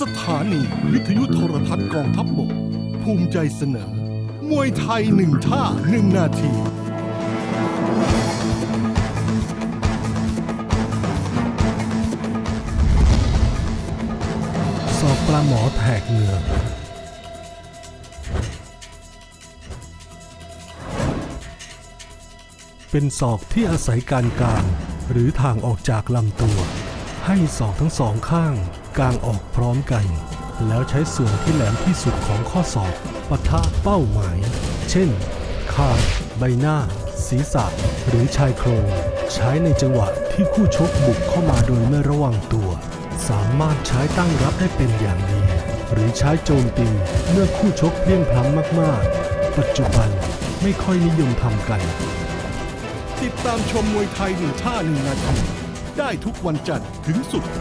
สถานีวิทยุโทรทัศน์กองทัพบก ภูมิใจเสนอ มวยไทยหนึ่งท่าหนึ่งนาที สอบปลาหมอแทกเหงือกเป็นศอกที่อาศัยการกลาง หรือทางออกจากลำตัว ให้ศอกทั้งสองข้าง กางออกพร้อมกัน แล้วใช้ส่วนที่แหลมที่สุดของข้อศอกปะทะเป้าหมาย เช่นคางใบหน้า ศีรษะ หรือชายโครงใช้ในจังหวะที่คู่ชกบุกเข้ามาโดยไม่ระวังตัว สามารถใช้ตั้งรับได้เป็นอย่างดี หรือใช้โจมตีเมื่อคู่ชกเพลียงพล้ำมากๆ ปัจจุบันไม่ค่อยนิยมทำกัน ติดตามชมมวยไทยหนึ่งท่าหนึ่งนาทีได้ทุกวันจันทร์ถึงศุกร์